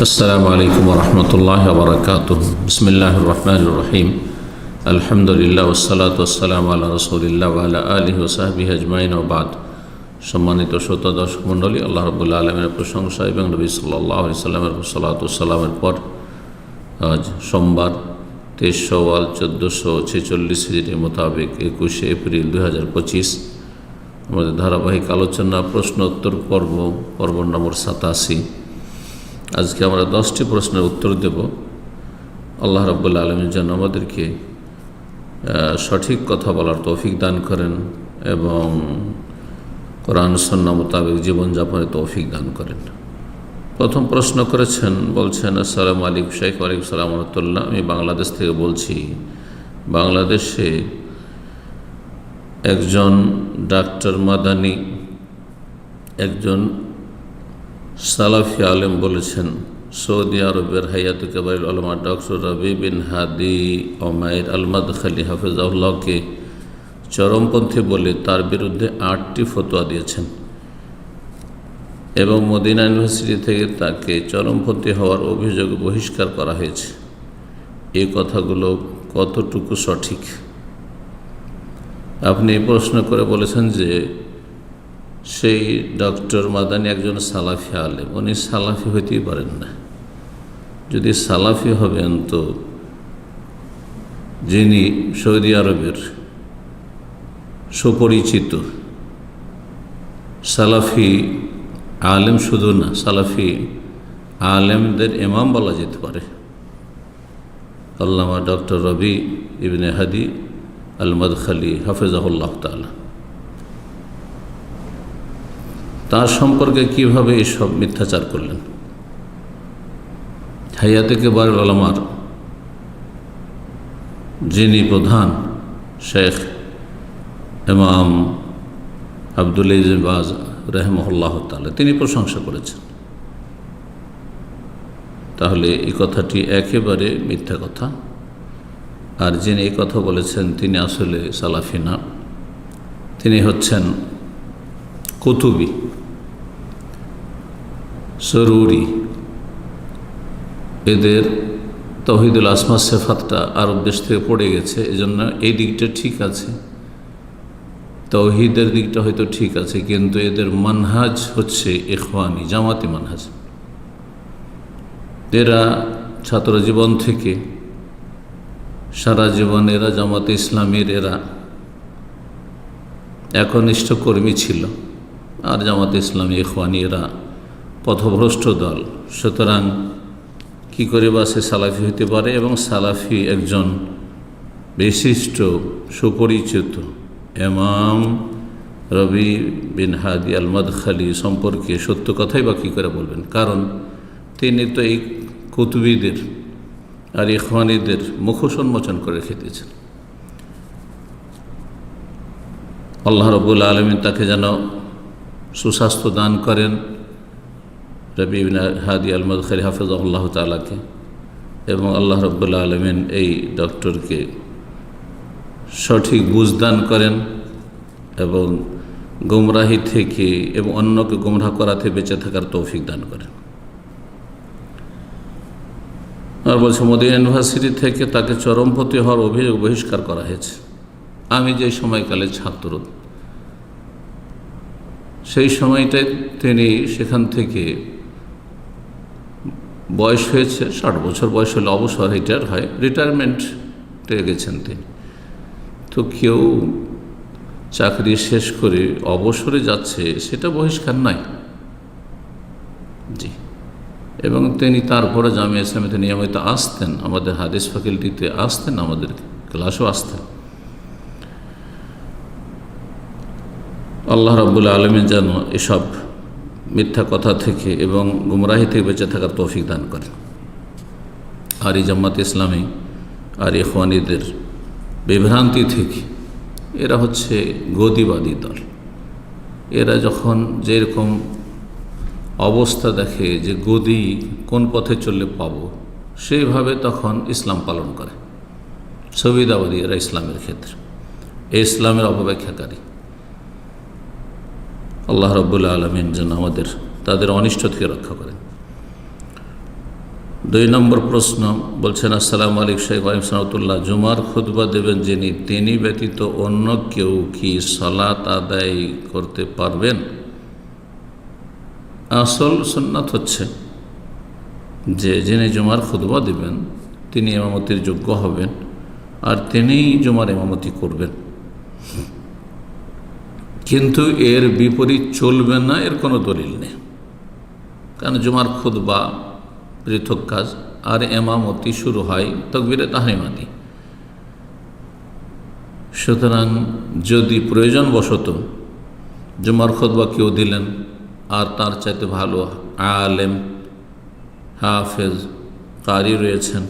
السلام عليكم ورحمة الله وبركاته بسم الله الرحمن الرحيم الحمد لله والصلاة والسلام على رسول الله وعلى آله وصحبه أجمعين وبعد সম্মানিত শ্রোতা দর্শক মণ্ডলী আল্লাহ রবুল্লা আলমের প্রশংসা এবং নবী সাল্লাহ আলি সাল্লামের সালাতামের পর আজ সোমবার তেইশ সওয়াল চোদ্দোশো ছেচল্লিশ হিজড়ি মোতাবেক একুশে এপ্রিল দু হাজার পঁচিশ আমাদের ধারাবাহিক আলোচনা প্রশ্ন উত্তর পর্ব পর্ব নম্বর সাতাশি আজকে আমরা দশটি প্রশ্নের উত্তর দেব। আল্লাহ রব্বুল্লা আলমী যেন আমাদেরকে সঠিক কথা বলার তৌফিক দান করেন এবং কোরআন সন্না মোতাবেক জীবনযাপনে তৌফিক দান করেন। প্রথম প্রশ্ন করেছেন, বলছেন, আসসালামু আলাইকুম শেখ ওয়ালাইকুম সালাম রহমতুল্লাহ। আমি বাংলাদেশ থেকে বলছি, বাংলাদেশে একজন ডাক্তার মাদানি, একজন সালাফি আলেম বলেছেন, সৌদি আরবের হায়াত কেবাইল আলমা ডক্টর রবি বিন হাদি ওমায়ের আলমাদ খালি হাফিজাউল্লাহকে চরমপন্থী বলে তার বিরুদ্ধে আটটি ফতোয়া দিয়েছেন এবং মদিনা ইউনিভার্সিটি থেকে তাকে চরমপন্থী হওয়ার অভিযোগ বহিষ্কার করা হয়েছে। এই কথাগুলো কতটুকু সঠিক? আপনি প্রশ্ন করে বলেছেন যে সেই ডক্টর মাদানি একজন সালাফি আলেম। উনি সালাফি হইতেই পারেন না। যদি সালাফি হবেন তো যিনি সৌদি আরবের সুপরিচিত, সালাফি আলেম শুধু না, সালাফি আলেমদের ইমাম বলা যেতে পারে। আল্লামা ডক্টর রবি ইবনে হাদি আল মদখালি হাফেজাহুল্লাহ তালা তার সম্পর্কে কীভাবে এসব মিথ্যাচার করলেন? হাইয়া থেকে বারুল আলমার যিনি প্রধান শেখ এমাম আবদুল বাজ রহমহল্লাহ তালা তিনি প্রশংসা করেছেন। তাহলে এই কথাটি একেবারে মিথ্যা কথা। আর যিনি এই কথা বলেছেন, তিনি আসলে সালাফিনা তিনি হচ্ছেন কুতুবি। সরুরি এদের তহিদুল আসমা সেফাতটা আরব দেশ থেকে পড়ে গেছে, এজন্য এই দিকটা ঠিক আছে। তৌহিদের দিকটা হয়তো ঠিক আছে, কিন্তু এদের মানহাজ হচ্ছে এখওয়ানি জামাতি মানহাজ। এরা ছাত্র জীবন থেকে, সারা জীবন এরা জামাতে ইসলামের এরা একনিষ্ঠ কর্মী ছিল, আর জামাতে ইসলামী এখওয়ানি এরা পথভ্রষ্ট দল। সুতরাং কি করে বা সে সালাফি হতে পারে এবং সালাফি একজন বিশিষ্ট সুপরিচিত এমাম রবি বিন হাদি আল মদখালি সম্পর্কে সত্য কথাই বা কী করে বলবেন? কারণ তিনি তো এই কুতুবিদের আর ইখওয়ানিদের মুখোশ উন্মোচন করে খেতেছেন আল্লাহ রবুল আলমিন তাকে যেন সুস্বাস্থ্য দান করেন রবি বিন হাদি আল মদখালি হাফেজ আল্লাহ তালাকে এবং আল্লাহ রব্বুল্লা আলমিন এই ডক্টরকে সঠিক বুঝদান করেন এবং গুমরাহি থেকে এবং অন্যকে গুমরাহ করাতে বেঁচে থাকার তৌফিক দান করেন। আর বলছে মোদী ইউনিভার্সিটি থেকে তাকে চরমপতি হওয়ার অভিযোগ বহিষ্কার করা হয়েছে। আমি যে সময়কালে ছাত্র, সেই সময়টায় তিনি সেখান থেকে বয়স হয়েছে, ষাট বছর বয়স হলে অবসর রিটায়ার হয়। রিটায়ারমেন্টে গেছেন তিনি। তো কেউ চাকরি শেষ করে অবসরে যাচ্ছে, সেটা বহিষ্কার নাই। জি। এবং তিনি তারপরে জামিয়া ইসলামীতে নিয়মিত আসতেন, আমাদের হাদিস ফ্যাকাল্টিতে আসতেন, আমাদের ক্লাসও আসতেন। আল্লাহ রাবুল্লা আলমী যেন এসব মিথ্যা কথা থেকে এবং গুমরাহি থেকে বেঁচে থাকার তৌফিক দান করেন আর এই জাম্মাত ইসলামী, আর ইখওয়ানিদের বিভ্রান্তি থেকে এরা হচ্ছে গদিবাদী দল। এরা যখন যেরকম অবস্থা দেখে যে গদি কোন পথে চললে পাব, সেইভাবে তখন ইসলাম পালন করে। সুবিধাবাদী এরা ইসলামের ক্ষেত্রে। ইসলামের অপব্যাখ্যাকারী। আল্লাহ রব্বুল্লা আলমিন যেন আমাদের, তাদের অনিষ্ট থেকে রক্ষা করেন। দুই নম্বর প্রশ্ন বলছেন, আসসালাম আলিক শেখ আলিম সালামতুল্লাহ জুমার খুতবা দেবেন যিনি, তিনি ব্যতীত অন্য কেউ কি সলাত আদায় করতে পারবেন? আসল সুন্নাত হচ্ছে যে, যিনি জুমার খুতবা দেবেন, তিনি এমামতির যোগ্য হবেন, আর তিনিই জুমার এমামতি করবেন। কিন্তু এর বিপরীত চলবে না, এর কোনো দলিল নেই। কারণ জুমার খুদ বা পৃথক কাজ আর এমামতি শুরু হয় তকবিরে তাহরিমাদি সুতরাং যদি প্রয়োজনবশত জুমার খুতবা কেউ দিলেন আর তার চাইতে ভালো আলেম, হাফেজ, কারি রয়েছেন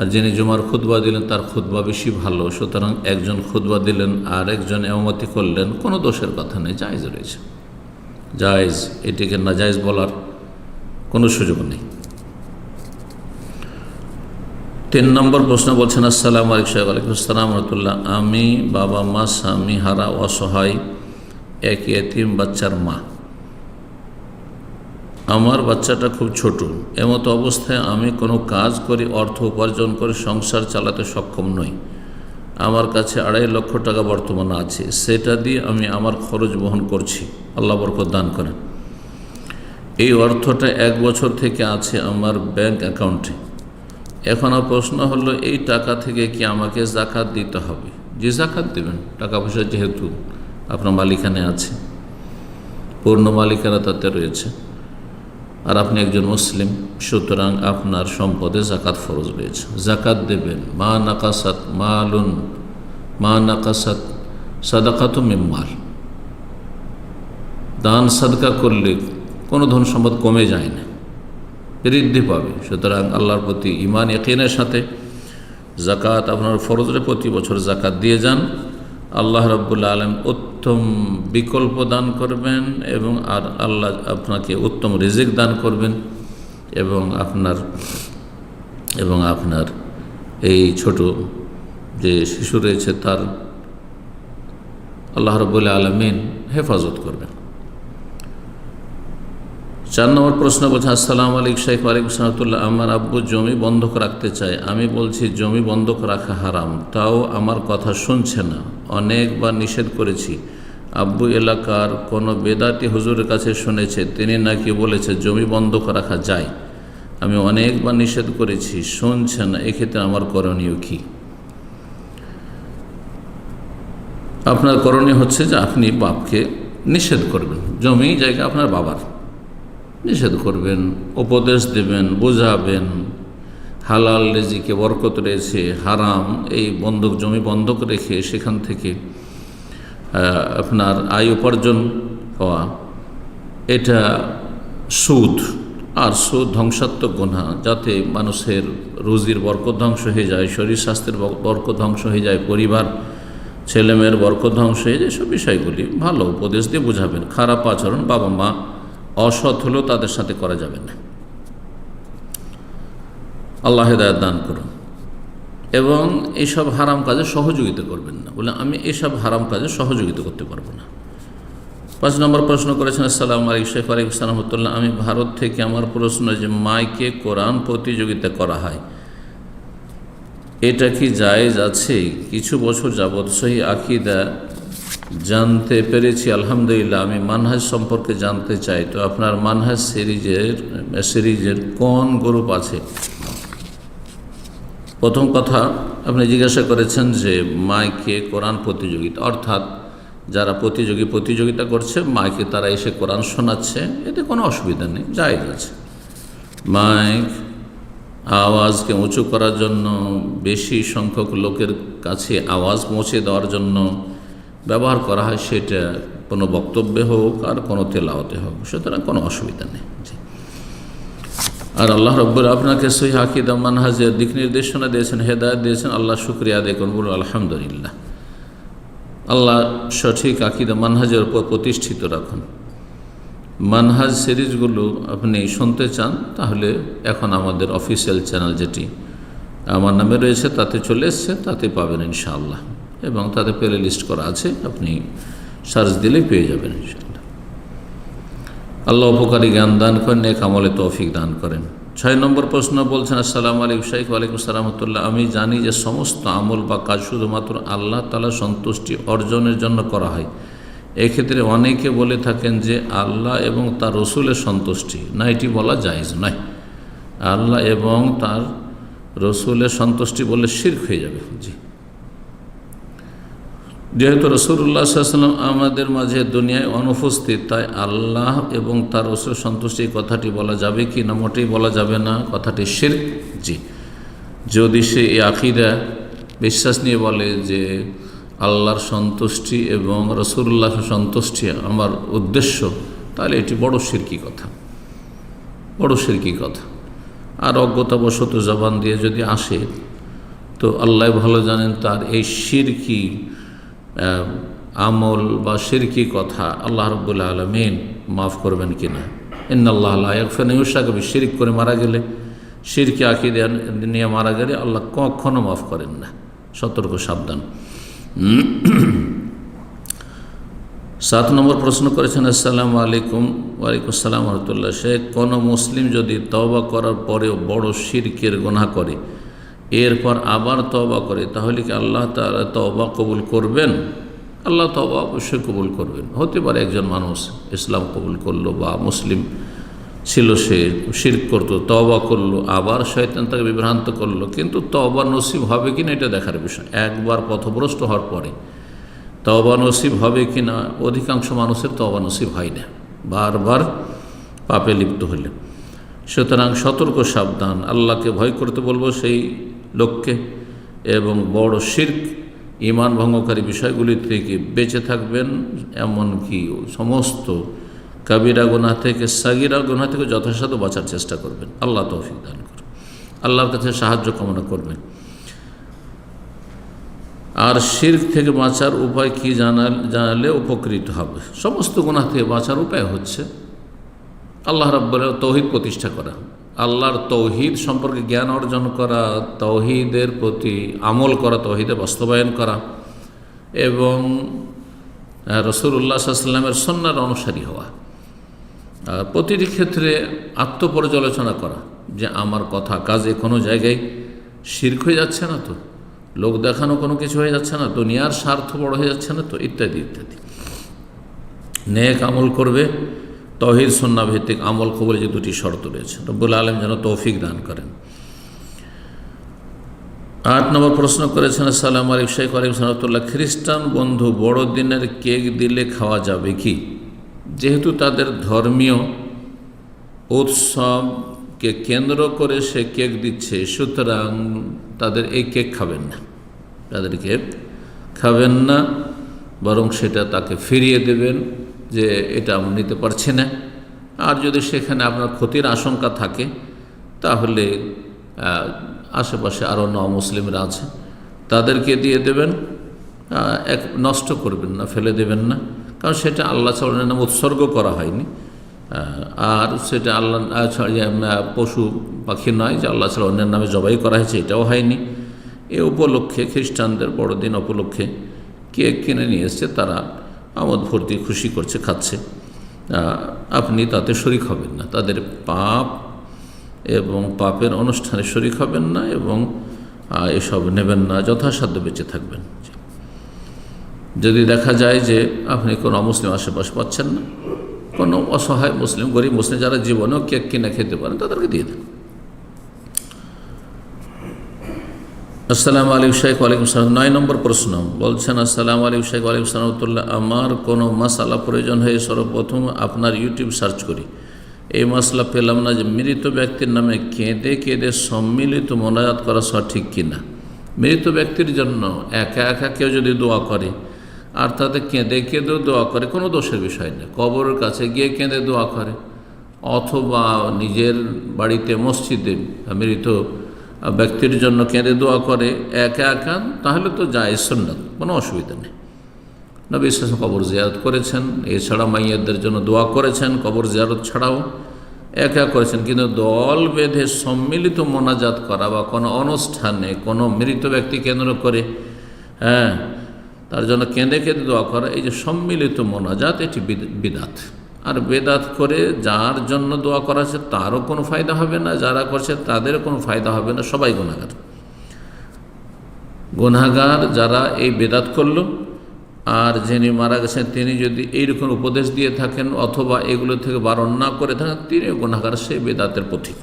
আর যিনি জুমার খুতবা দিলেন, তার খুতবা বেশি ভালো। সুতরাং একজন খুতবা দিলেন আর একজন এমতি করলেন, কোনো দোষের কথা নেই, জায়জ রয়েছে। জায়জ, এটিকে না জায়জ বলার কোনো সুযোগ নেই। তিন নম্বর প্রশ্ন বলছেন, আসসালাম আলাইকুম সাহেব আলাইকুম আসসালাম, রহমতুল্লাহ। আমি, বাবা মা, স্বামী, হারা, অসহায়, এক এতিম বাচ্চার মা। আমার বাচ্চাটা খুব ছোট। এমতো অবস্থায় আমি কোনো কাজ করি, অর্থ উপার্জন করে, সংসার চালাতে সক্ষম নই। আমার কাছে আড়াই লক্ষ টাকা বর্তমানে আছে। সেটা দিয়ে আমি আমার খরচ বহন করছি। আল্লাহ বরকত দান করেন। এই অর্থটা এক বছর থেকে আছে আমার ব্যাংক অ্যাকাউন্টে। এখন প্রশ্ন হলো, এই টাকা থেকে কি আমাকে জাকাত দিতে হবে? যে জাকাত দেবেন, টাকা পয়সা যেহেতু আপনার মালিকানে আছে, পূর্ণ মালিকানা তাতে রয়েছে। আর আপনি একজন মুসলিম, সুতরাং আপনার সম্পদে জাকাত ফরজ রয়েছে। জাকাত দেবেন। মা নাকাসাত মালুন, মা নাকাসাত সাদাকাত মেম্মাল দান, সাদকা করলে কোনো ধন সম্পদ কমে যায় না, বৃদ্ধি পাবে। সুতরাং আল্লাহর প্রতি ইমান একিনের সাথে জাকাত আপনার ফরজরে প্রতি বছর জাকাত দিয়ে যান। আল্লাহ রব্বুল আলম উত্তম বিকল্প দান করবেন এবং আর আল্লাহ আপনাকে উত্তম রিজিক দান করবেন এবং আপনার এবং আপনার এই ছোট যে শিশু রয়েছে তার আল্লাহ রবুল্লা আলমিন হেফাজত করবেন। চার নম্বর প্রশ্ন বলছে, আসসালামু আলাইকুম শেখ ওয়ালাইকুম সালামতুল্লাহ আমার আব্বু জমি বন্ধক রাখতে চায়। আমি বলছি, জমি বন্ধক রাখা হারাম। তাও আমার কথা শুনছে না। অনেকবার নিষেধ করেছি। আব্বু এলাকার কোনো বেদাতি হুজুরের কাছে শুনেছে। তিনি নাকি বলেছে, জমি বন্ধক রাখা যায়। আমি অনেকবার নিষেধ করেছি। শুনছে না। এক্ষেত্রে আমার করণীয় কী? আপনার করণীয় হচ্ছে যে আপনি বাপকে নিষেধ করবেন। জমি জায়গা আপনার বাবার। নিষেধ করবেন, উপদেশ দেবেন, বোঝাবেন। হালাল রেজিকে বরকত রয়েছে, হারাম, এই বন্ধক, জমি বন্ধক রেখে সেখান থেকে আপনার আয় উপার্জন হওয়া, এটা সুদ। আর সুদ ধ্বংসাত্মক গুণা যাতে মানুষের রুজির বরকত ধ্বংস হয়ে যায়, শরীর স্বাস্থ্যের বরকত ধ্বংস হয়ে যায়, পরিবার, ছেলেমেয়ের বরকত ধ্বংস হয়ে যায়, সব বিষয়গুলি ভালো উপদেশ দিয়ে বোঝাবেন। খারাপ আচরণ বাবা মা অসৎ হলেও তাদের সাথে করা যাবে না। আল্লাহ হেদায়ত দান করুন। এবং এইসব হারাম কাজে সহযোগিতা করবেন না। বলে আমি এইসব হারাম কাজে সহযোগিতা করতে পারব না। পাঁচ নম্বর প্রশ্ন করেছেন, আসসালাম আলিক শেখ আলিক সালামতুল্লাহ আমি ভারত থেকে আমার প্রশ্ন যে মাইকে কোরআন প্রতিযোগিতা করা হয়, এটা কি জায়েজ আছে? কিছু বছর যাবৎ সহি আকিদা জানতে পেরেছি, আলহামদুলিল্লাহ, আমি মানহাজ সম্পর্কে জানতে চাই। তো আপনার মানহাজ সিরিজের সিরিজের কোন গ্রুপ আছে? প্রথম কথা, আপনি জিজ্ঞাসা করেছেন যে মাইকে কোরআন প্রতিযোগিতা, অর্থাৎ যারা প্রতিযোগী প্রতিযোগিতা করছে, মাইকে তারা এসে কোরআন শোনাচ্ছে, এতে কোনো অসুবিধা নেই জায়গা আছে। মাইক আওয়াজকে উঁচু করার জন্য, বেশি সংখ্যক লোকের কাছে আওয়াজ পৌঁছে দেওয়ার জন্য ব্যবহার করা হয় সেটা কোনো বক্তব্যে হোক আর কোনো তেলাওতে হোক, সুতরাং কোনো অসুবিধা নেই। আর আল্লাহ রব্বুর আপনাকে সহি হাকিদা মানহাজের দিক নির্দেশনা দিয়েছেন, হেদায়ত দিয়েছেন, আল্লাহ শুক্রিয়া আদায় করুন, বলুন আলহামদুলিল্লাহ। আল্লাহ সঠিক আকিদা, মানহাজের উপর প্রতিষ্ঠিত রাখুন। মানহাজ সিরিজগুলো আপনি শুনতে চান, তাহলে এখন আমাদের অফিসিয়াল চ্যানেল যেটি আমার নামে রয়েছে, তাতে চলে এসছে, তাতে পাবেন ইনশাআল্লাহ। এবং তাতে প্লে লিস্ট করা আছে, আপনি সার্চ দিলেই পেয়ে যাবেন আল্লাহ উপকারী জ্ঞান দান করেন এক আমলে তৌফিক দান করেন। ছয় নম্বর প্রশ্ন বলছেন, আসসালামু আলাইকুম শাইখ ওয়ালাইকুম সালামতুল্লাহ আমি জানি যে সমস্ত আমল বা কাজ শুধুমাত্র আল্লাহ তালা সন্তুষ্টি অর্জনের জন্য করা হয়। এক্ষেত্রে অনেকে বলে থাকেন যে আল্লাহ এবং তার রসুলের সন্তুষ্টি। না, এটি বলা জায়েজ নয়। আল্লাহ এবং তার রসুলের সন্তুষ্টি বলে শির্ক হয়ে যাবে। জি। যেহেতু রসুল্লাহ সাল্লাম আমাদের মাঝে দুনিয়ায় অনুপস্থিত, তাই আল্লাহ এবং তার রসুল সন্তুষ্টি কথাটি বলা যাবে কি না মোটেই বলা যাবে না, কথাটি শির্ক, জি। যদি সে এই আখিরা বিশ্বাস নিয়ে বলে যে আল্লাহর সন্তুষ্টি এবং রসুল্লাহ সন্তুষ্টি আমার উদ্দেশ্য, তাহলে এটি বড় শিরকি কথা। বড় শিরকি কথা। আর অজ্ঞতাবশত জবান দিয়ে যদি আসে, তো আল্লাহ ভালো জানেন তার এই শিরকি আমল বা শিরকি কথা আল্লাহ রব্বুল্লা আলমিন মাফ করবেন কি না ইন্নআল্লাহ একফেন ইউসাকে শিরিক করে মারা গেলে শিরকি আকিদে নিয়ে মারা গেলে আল্লাহ কখনো মাফ করেন না। সতর্ক, সাবধান। সাত নম্বর প্রশ্ন করেছেন, আসসালামু আলাইকুম, ওয়ালাইকুম আসসালাম, রহমতুল্লাহ শেখ। কোনো মুসলিম যদি তওবা করার পরেও বড় শিরকের গোনা করে এরপর আবার তওবা করে, তাহলে কি আল্লাহ তারা তওবা কবুল করবেন? আল্লাহ তওবা অবশ্যই কবুল করবেন। হতে পারে একজন মানুষ ইসলাম কবুল করল বা মুসলিম ছিল সে, শিরক করতো, তওবা করল, আবার শয়তান তাকে বিভ্রান্ত করল, কিন্তু তওবা নসিব হবে কিনা এটা দেখার বিষয়। একবার পথভ্রষ্ট হওয়ার পরে তওবা নসিব হবে কি না অধিকাংশ মানুষের তওবা নসিব হয় না। বারবার পাপে লিপ্ত হলে। সুতরাং সতর্ক সাবধান, আল্লাহকে ভয় করতে বলব, সেই লোককে এবং বড় শির্ক ইমান ভঙ্গকারী বিষয়গুলি থেকে বেঁচে থাকবেন, এমনকি সমস্ত কাবিরা গোনা থেকে, সাগিরা গোনা থেকে যথাসাধ্য বাঁচার চেষ্টা করবেন। আল্লাহ তৌফিক দান করুন। আল্লাহর কাছে সাহায্য কামনা করবেন। আর শির্ক থেকে বাঁচার উপায় কি জানাল, জানালে উপকৃত হবে। সমস্ত গুণা থেকে বাঁচার উপায় হচ্ছে, আল্লাহ রাব্বুলের তৌহিদ প্রতিষ্ঠা করা। আল্লাহর তৌহিদ সম্পর্কে জ্ঞান অর্জন করা, তৌহিদের প্রতি আমল করা, তৌহিদে বাস্তবায়ন করা এবং রসুল্লাহ সাল্লামের সন্ন্যার অনুসারী হওয়া। প্রতিটি ক্ষেত্রে আত্মপর্যালোচনা করা যে আমার কথা কাজে কোনো জায়গায় শির্ক হয়ে যাচ্ছে না তো, লোক দেখানো কোনো কিছু হয়ে যাচ্ছে না, দুনিয়ার স্বার্থ বড় হয়ে যাচ্ছে না তো, ইত্যাদি ইত্যাদি। নেক আমল করবে তহিদ সন্না ভিত্তিক আমল কবলে যে দুটি শর্ত রয়েছে। রব্বুল আলম যেন তৌফিক দান করেন। আট নম্বর প্রশ্ন করেছেন সালাম আলিক শেখ আলিম সালাতুল্লাহ খ্রিস্টান বন্ধু বড়দিনের কেক দিলে খাওয়া যাবে কি? যেহেতু তাদের ধর্মীয় উৎসবকে কেন্দ্র করে সে কেক দিচ্ছে, সুতরাং তাদের এই কেক খাবেন না। তাদের কেক খাবেন না, বরং সেটা তাকে ফিরিয়ে দেবেন। যে এটা নিতে পারছি না। আর যদি সেখানে আপনার ক্ষতির আশঙ্কা থাকে, তাহলে আশেপাশে আরও ন মুসলিমরা আছে, তাদেরকে দিয়ে দেবেন এক নষ্ট করবেন না, ফেলে দেবেন না। কারণ সেটা আল্লাহ ছাড়ানোর নাম উৎসর্গ করা হয়নি। আর সেটা আল্লাহ পশু পাখি নয় যে আল্লাহ ছাড়া অন্যের নামে জবাই করা হয়েছে, এটাও হয়নি। এ উপলক্ষে খ্রিস্টানদের বড়দিন উপলক্ষে কেক কিনে নিয়ে এসছে তারা। আমোদ ভর্তি, খুশি করছে, খাচ্ছে। আপনি তাতে শরিক হবেন না। তাদের পাপ এবং পাপের অনুষ্ঠানে শরিক হবেন না এবং এসব নেবেন না। যথাসাধ্য বেঁচে থাকবেন। যদি দেখা যায় যে আপনি কোনো অমুসলিম আশেপাশে পাচ্ছেন না, কোনো অসহায় মুসলিম, গরিব মুসলিম যারা জীবনেও কেক কিনে খেতে পারেন, তাদেরকে দিয়ে দেন। আসসালামু আলিক শাইক ওয়ালাইকুম সালাম নয় নম্বর প্রশ্ন। বলছেন, আসসালাম আলিক শাইক ওয়ালাইকুম সালামতুল্লাহ আমার কোনো মশালা প্রয়োজন হয়ে সর্বপ্রথম আপনার ইউটিউব সার্চ করি। এই মশলা পেলাম না যে মৃত ব্যক্তির নামে কেঁদে কেঁদে সম্মিলিত মোনাজাত করা সঠিক কিনা। মৃত ব্যক্তির জন্য একা একা কেউ যদি দোয়া করে, আর তাতে কেঁদে কেঁদেও দোয়া করে, কোনো দোষের বিষয় নেই কবরের কাছে গিয়ে কেঁদে দোয়া করে। অথবা নিজের বাড়িতে মসজিদে মৃত ব্যক্তির জন্য কেঁদে দোয়া করে একা একা, তাহলে তো যায় সন্ন্যত কোনো অসুবিধা নেই। নবী ইসলাম কবর জিয়ারত করেছেন, এছাড়া মাইয়াদের জন্য দোয়া করেছেন, কবর জিয়ারত ছাড়াও একা করেছেন, কিন্তু দল বেঁধে সম্মিলিত মোনাজাত করা বা কোনো অনুষ্ঠানে কোনো মৃত ব্যক্তি কেন্দ্র করে হ্যাঁ তার জন্য কেঁদে কেঁদে দোয়া করা, এই যে সম্মিলিত মোনাজাত, এটি বিদাত। আর বেদাত করে যার জন্য দোয়া করা আছে তারও কোনো ফায়দা হবে না, যারা করছে তাদেরও কোনো ফায়দা হবে না, সবাই গুণাগার গুনাগার যারা এই বেদাত করল, আর যিনি মারা গেছেন তিনি যদি এইরকম উপদেশ দিয়ে থাকেন অথবা এগুলো থেকে বারণ না করে থাকেন তিনি গুনাগার সেই বেদাতের পথিক।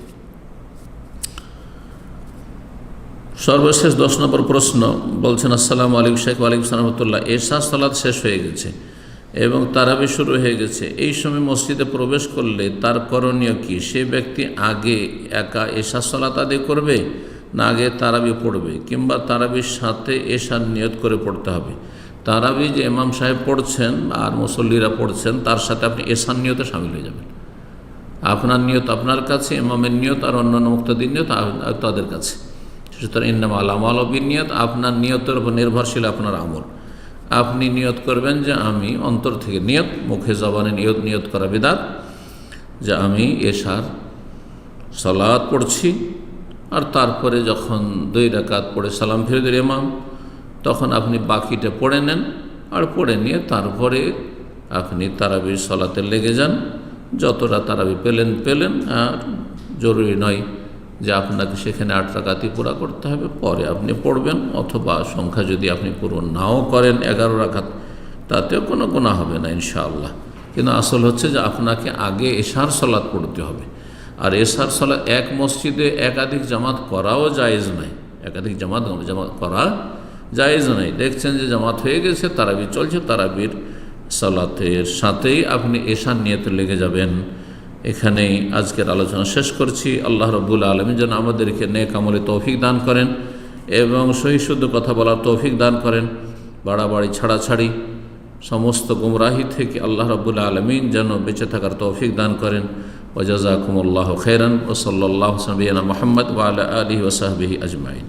সর্বশেষ দশ নম্বর প্রশ্ন, বলছেন, আসসালামু আলাইকুম শেখ আলিম সালামতুল্লাহ এশা সালাদ শেষ হয়ে গেছে। এবং তারাবি শুরু হয়ে গেছে। এই সময় মসজিদে প্রবেশ করলে তার করণীয় কি? সে ব্যক্তি আগে একা এশা সালাত করবে না আগে তারাবি পড়বে, কিংবা তারাবির সাথে এশার নিয়ত করে পড়তে হবে। তারাবি যে ইমাম সাহেব পড়ছেন আর মুসল্লিরা পড়ছেন, তার সাথে আপনি এশার নিয়তে সামিল হয়ে যাবেন। আপনার নিয়ত আপনার কাছে, ইমামের নিয়ত আর অন্যান্য মুক্তাদির নিয়ত তাদের কাছে। সুতরাং ইন্নাম আলাম আলবির নিয়ত আপনার নিয়তের উপর নির্ভরশীল আপনার আমল। আপনি নিয়ত করবেন যে আমি অন্তর থেকে নিয়ত, মুখে জবানে নিয়ত নিয়ত করা বিদাত, যে আমি এশার সালাদ পড়ছি, আর তারপরে যখন দুই রাকাত পড়ে সালাম ফিরে দিল ইমাম, তখন আপনি বাকিটা পড়ে নেন, আর পড়ে নিয়ে তারপরে আপনি তারাবির সলাতে লেগে যান। যতটা তারাবি পেলেন পেলেন, আর জরুরি নয় যে আপনাকে সেখানে আট রাকাতই পুরা করতে হবে, পরে আপনি পড়বেন, অথবা সংখ্যা যদি আপনি পুরো নাও করেন এগারো রাকাত, তাতেও কোনো গুণা হবে না ইনশাআল্লাহ। কিন্তু আসল হচ্ছে যে আপনাকে আগে এশার সলাৎ পড়তে হবে। আর এশার সলাৎ এক মসজিদে একাধিক জামাত করাও জায়েজ নাই একাধিক জামাত জামাত করা জায়েজ নাই দেখছেন যে জামাত হয়ে গেছে তারাবি চলছে, তারাবির সালাতের সাথেই আপনি এশার নিয়তে লেগে যাবেন। এখানেই আজকের আলোচনা শেষ করছি। আল্লাহ রব্বুল আলমী যেন আমাদেরকে নেক আমলে তৌফিক দান করেন এবং সহি শুদ্ধ কথা বলার তৌফিক দান করেন। বাড়াবাড়ি, ছাড়াছাড়ি, সমস্ত গুমরাহি থেকে আল্লাহ রব্বুল আলমিন যেন বেঁচে থাকার তৌফিক দান করেন। ওজাজাকুমুল্লাহ খেরান ও সাল্লাহ সাবিয়ানা মোহাম্মদ ওয়ালা আলী ওসাহবিহি আজমাইন।